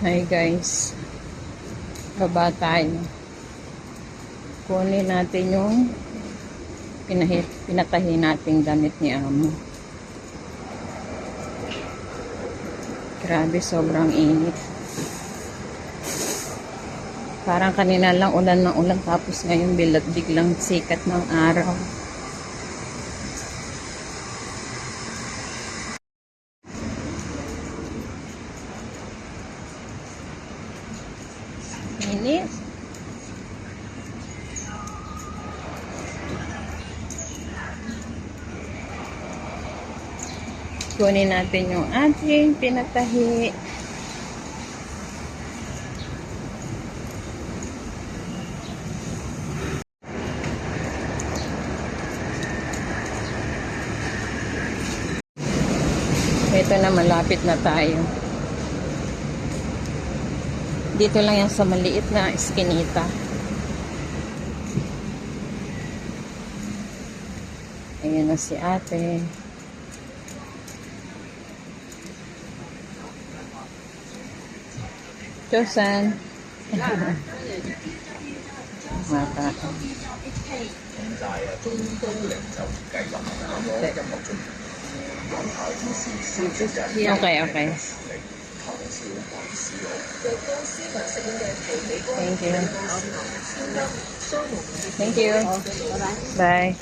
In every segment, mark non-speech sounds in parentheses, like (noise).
Hi guys. Baba tayo. Kunin natin yung pinahit, pinatahi nating damit ni Amo. Grabe, sobrang init. Parang kanina lang ulan ng ulan tapos ngayon bilat biglang sikat ng araw. Init. Kunin natin yung ating pinatahi. Ito na malapit na tayo. Dito lang yan sa maliit na eskinita. Ayan na si ate. Josan. (laughs) Mata. Okay, okay. Thank you. Thank you. Bye.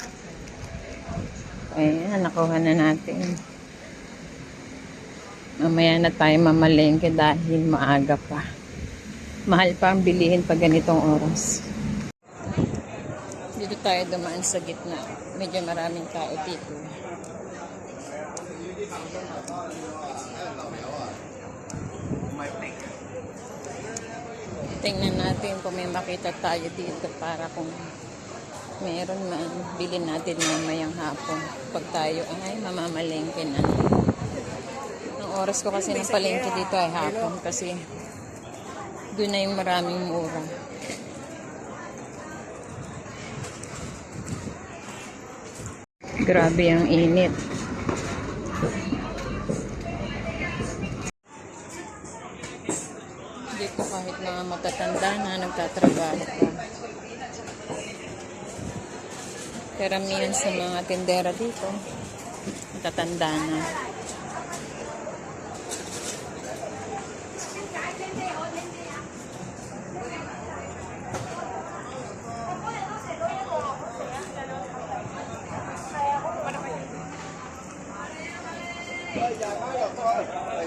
Ayan, nakuha na natin. Mamaya na tayo mamalengke dahil maaga pa. Mahal pa ang bilihin pag ganitong oras. Dito tayo dumaan sa gitna. Medyo maraming tao dito. Tingnan natin kung may makita tayo dito para kung meron man, bilhin natin mamayang hapon. Pag tayo ay mamamalengke na. Ang oras ko kasi ng palengke dito ay hapon kasi doon na yung maraming mura. Grabe ang init. Matatanda na nagtatrabaho pa. Karamihan sa mga tindera dito, matatanda na. Ay,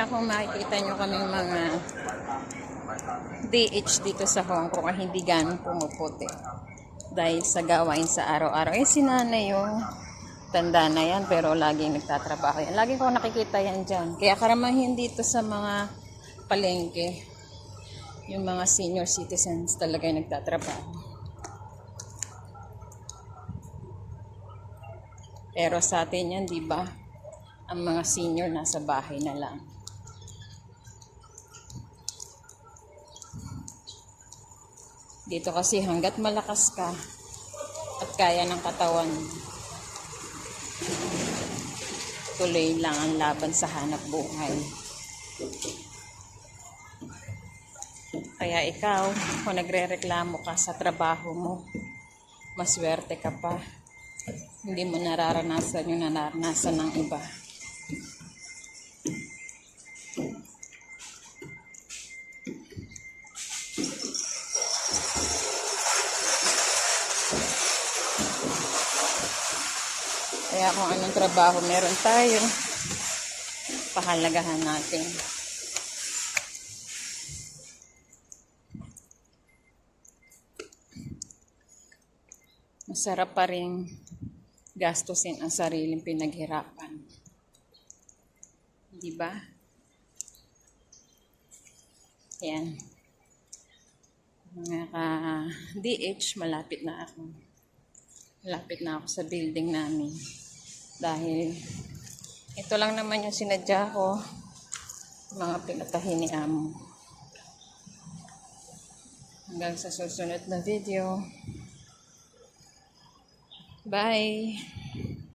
Kaya kung makikita nyo kaming mga DH dito sa Hong Kong ay hindi ganun pumuputi. Dahil sa gawain sa araw-araw. Eh, si nanay yung tanda na yan, pero laging nagtatrabaho yan. Lagi ko nakikita yan dyan. Kaya karamihan dito sa mga palengke, yung mga senior citizens talaga yung nagtatrabaho. Pero sa atin yan, di ba? Ang mga senior nasa bahay na lang. Dito kasi hanggat malakas ka at kaya ng katawan, tuloy lang ang laban sa hanap buhay. Kaya ikaw, kung nagre-reklamo ka sa trabaho mo, maswerte ka pa. Hindi mo nararanasan yung nararanasan ng iba. Kaya kung anong trabaho meron tayo, pahalagahan natin. Masarap pa rin gastusin ang sariling pinaghirapan. Di ba? Yan. Mga ka-DH, malapit na ako. Malapit na ako sa building namin. Dahil ito lang naman yung sinadya ko. Mga pinatahin ni Amo. Hanggang sa susunod na video. Bye!